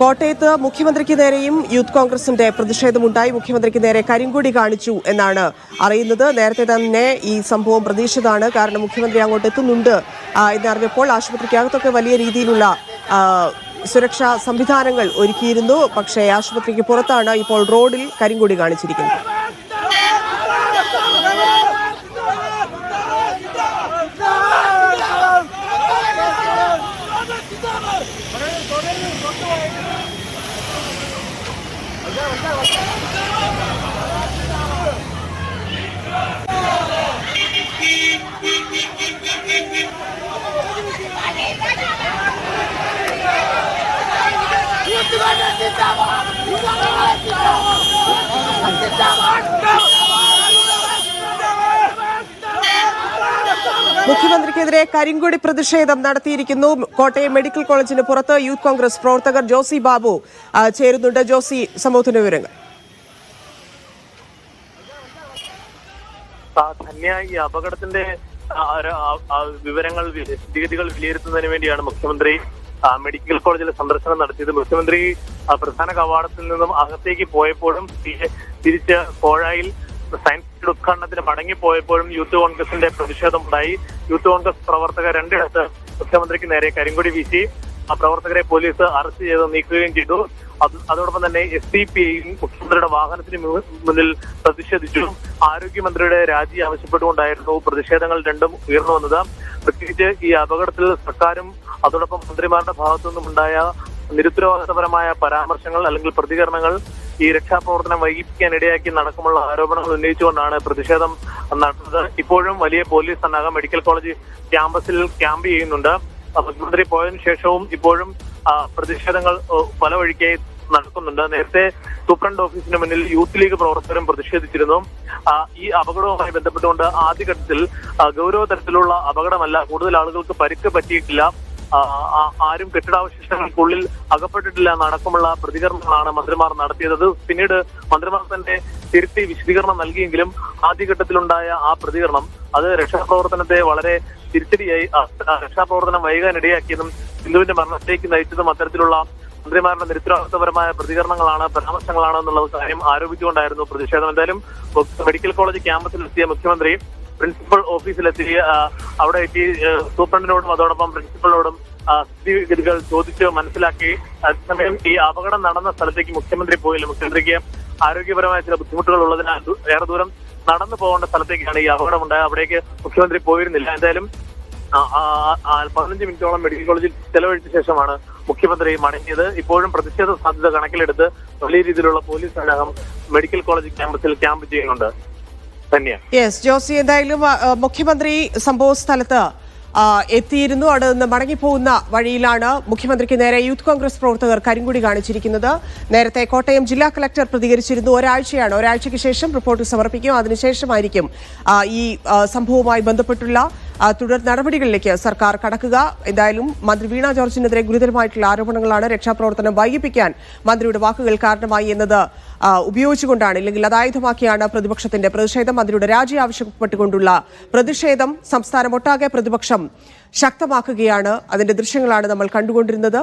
കോട്ടയത്ത് മുഖ്യമന്ത്രിക്ക് നേരെയും യൂത്ത് കോൺഗ്രസിന്റെ പ്രതിഷേധമുണ്ടായി. മുഖ്യമന്ത്രിക്ക് നേരെ കരിങ്കൊടി കാണിച്ചു എന്നാണ് അറിയുന്നത്. നേരത്തെ തന്നെ ഈ സംഭവം പ്രതീക്ഷിച്ചതാണ്. കാരണം മുഖ്യമന്ത്രി അങ്ങോട്ട് എത്തുന്നുണ്ട് എന്നറിഞ്ഞപ്പോൾ ആശുപത്രിക്കകത്തൊക്കെ വലിയ രീതിയിലുള്ള സുരക്ഷാ സംവിധാനങ്ങൾ ഒരുക്കിയിരുന്നു. പക്ഷേ ആശുപത്രിക്ക് പുറത്താണ് ഇപ്പോൾ റോഡിൽ കരിങ്കൊടി കാണിച്ചിരിക്കുന്നത്. Let's go! മുഖ്യമന്ത്രിക്കെതിരെ കരിങ്കൊടി പ്രതിഷേധം നടത്തിയിരിക്കുന്നു. കോട്ടയം മെഡിക്കൽ കോളേജിന് പുറത്ത് യൂത്ത് കോൺഗ്രസ് പ്രവർത്തകർ ജോസി ബാബു ചേരുന്നുണ്ട്. ജോസി സമൂഹത്തിന്റെ വിവരങ്ങൾ. അപകടത്തിന്റെ വിവരങ്ങൾ സ്ഥിതിഗതികൾ വിലയിരുത്തുന്നതിന് വേണ്ടിയാണ് മുഖ്യമന്ത്രി മെഡിക്കൽ കോളേജിൽ സന്ദർശനം നടത്തിയത്. മുഖ്യമന്ത്രി പ്രധാന കവാടത്തിൽ നിന്നും അകത്തേക്ക് പോയപ്പോഴും തിരിച്ച് കോഴായിൽ സയൻസ് ഉദ്ഘാടനത്തിന് മടങ്ങിപ്പോയപ്പോഴും യൂത്ത് കോൺഗ്രസിന്റെ പ്രതിഷേധമുണ്ടായി. യൂത്ത് കോൺഗ്രസ് പ്രവർത്തകർ രണ്ടിടത്ത് മുഖ്യമന്ത്രിക്ക് നേരെ കരിങ്കൊടി വീശി. ആ പ്രവർത്തകരെ പോലീസ് അറസ്റ്റ് ചെയ്ത് നീക്കുകയും ചെയ്തു. അത് അതോടൊപ്പം തന്നെ എസ് ഡി പി മുഖ്യമന്ത്രിയുടെ വാഹനത്തിന് മുന്നിൽ പ്രതിഷേധിച്ചു. ആരോഗ്യമന്ത്രിയുടെ രാജി ആവശ്യപ്പെട്ടുകൊണ്ടായിരുന്നു പ്രതിഷേധങ്ങൾ രണ്ടും ഉയർന്നു വന്നത്. പ്രത്യേകിച്ച് ഈ അപകടത്തിൽ സർക്കാരും അതോടൊപ്പം മന്ത്രിമാരുടെ ഭാഗത്തു നിന്നുമുണ്ടായ നിരുത്തരവാദപരമായ പരാമർശങ്ങൾ അല്ലെങ്കിൽ പ്രതികരണങ്ങൾ ഈ രക്ഷാപ്രവർത്തനം വൈകിപ്പിക്കാൻ ഇടയാക്കി നടക്കുമുള്ള ആരോപണങ്ങൾ ഉന്നയിച്ചുകൊണ്ടാണ് പ്രതിഷേധം നടത്തുന്നത് ഇപ്പോഴും വലിയ പോലീസ് സന്നാഹം മെഡിക്കൽ കോളേജ് ക്യാമ്പസിൽ ക്യാമ്പ് ചെയ്യുന്നുണ്ട്. മുഖ്യമന്ത്രി പോയതിനു ശേഷവും ഇപ്പോഴും പ്രതിഷേധങ്ങൾ പല വഴിക്കായി നടക്കുന്നുണ്ട്. നേരത്തെ സൂപ്രണ്ട് ഓഫീസിന് മുന്നിൽ യൂത്ത് ലീഗ് പ്രവർത്തകരും പ്രതിഷേധിച്ചിരുന്നു. ഈ അപകടവുമായി ബന്ധപ്പെട്ടുകൊണ്ട് ആദ്യഘട്ടത്തിൽ ഗൗരവ തരത്തിലുള്ള അപകടമല്ല കൂടുതൽ ആളുകൾക്ക് പരിക്ക് പറ്റിയിട്ടില്ല. ആരും കെട്ടിടാവശിഷ്ടങ്ങൾക്കുള്ളിൽ അകപ്പെട്ടിട്ടില്ല എന്നടക്കമുള്ള പ്രതികരണങ്ങളാണ് മന്ത്രിമാർ നടത്തിയത്. പിന്നീട് മന്ത്രിമാർ തന്നെ തിരുത്തി വിശദീകരണം നൽകിയെങ്കിലും ആദ്യഘട്ടത്തിലുണ്ടായ ആ പ്രതികരണം അത് രക്ഷാപ്രവർത്തനത്തെ വളരെ തിരിച്ചടിയായി രക്ഷാപ്രവർത്തനം വൈകാനിടയാക്കിയതും സിന്ധുവിന്റെ മരണത്തിലേക്ക് നയിച്ചതും അത്തരത്തിലുള്ള മന്ത്രിമാരുടെ നിരുത്തരവാദിത്തപരമായ പ്രതികരണങ്ങളാണ് പരാമർശങ്ങളാണ് എന്നുള്ള കാര്യം ആരോപിച്ചുകൊണ്ടായിരുന്നു പ്രതിഷേധം. എന്തായാലും മെഡിക്കൽ കോളേജ് ക്യാമ്പസിലെത്തിയ മുഖ്യമന്ത്രി പ്രിൻസിപ്പൽ ഓഫീസിലെത്തി അവിടെ എത്തി സൂപ്രണ്ടിനോടും അതോടൊപ്പം പ്രിൻസിപ്പളിനോടും സ്ഥിതിഗതികൾ ചോദിച്ച് മനസ്സിലാക്കി. അതേസമയം ഈ അപകടം നടന്ന സ്ഥലത്തേക്ക് മുഖ്യമന്ത്രി പോയില്ല. മുഖ്യമന്ത്രിക്ക് ആരോഗ്യപരമായ ചില ബുദ്ധിമുട്ടുകൾ ഉള്ളതിനാൽ ഏറെ ദൂരം നടന്നു പോകേണ്ട സ്ഥലത്തേക്കാണ് ഈ അപകടം ഉണ്ടായത്. അവിടേക്ക് മുഖ്യമന്ത്രി പോയിരുന്നില്ല. എന്തായാലും പതിനഞ്ച് മിനിറ്റോളം മെഡിക്കൽ കോളേജിൽ ചെലവഴിച്ച ശേഷമാണ് മുഖ്യമന്ത്രി മടങ്ങിയത്. ഇപ്പോഴും പ്രതിഷേധ സാധ്യത കണക്കിലെടുത്ത് വലിയ രീതിയിലുള്ള പോലീസ് സന്നാഹം മെഡിക്കൽ കോളേജ് ക്യാമ്പസിൽ ക്യാമ്പ് ചെയ്യുന്നുണ്ട്. യെസ് ജോസി എന്തായാലും മുഖ്യമന്ത്രി സംഭവ സ്ഥലത്ത് എത്തിയിരുന്നു. അവിടെ നിന്ന് മടങ്ങിപ്പോകുന്ന വഴിയിലാണ് മുഖ്യമന്ത്രിക്ക് നേരെ യൂത്ത് കോൺഗ്രസ് പ്രവർത്തകർ കരിങ്കുടി കാണിച്ചിരിക്കുന്നത്. നേരത്തെ കോട്ടയം ജില്ലാ കളക്ടർ പ്രതികരിച്ചിരുന്നു. ഒരാഴ്ചയാണ്. ഒരാഴ്ചയ്ക്ക് ശേഷം റിപ്പോർട്ട് സമർപ്പിക്കും. അതിനുശേഷമായിരിക്കും ഈ സംഭവവുമായി ബന്ധപ്പെട്ടുള്ള തുടർ നടപടികളിലേക്ക് സർക്കാർ കടക്കുക. എന്തായാലും മന്ത്രി വീണ ജോർജിനെതിരെ ഗുരുതരമായിട്ടുള്ള ആരോപണങ്ങളാണ് രക്ഷാപ്രവർത്തനം വൈകിപ്പിക്കാൻ മന്ത്രിയുടെ വാക്കുകൾ കാരണമായി എന്നത് ഉപയോഗിച്ചുകൊണ്ടാണ്. ഇല്ലെങ്കിൽ അതായുധമാക്കിയാണ് പ്രതിപക്ഷത്തിന്റെ പ്രതിഷേധം. മന്ത്രിയുടെ രാജി ആവശ്യപ്പെട്ടുകൊണ്ടുള്ള പ്രതിഷേധം സംസ്ഥാനമൊട്ടാകെ പ്രതിപക്ഷം ശക്തമാക്കുകയാണ്. അതിന്റെ ദൃശ്യങ്ങളാണ് നമ്മൾ കണ്ടുകൊണ്ടിരുന്നത്.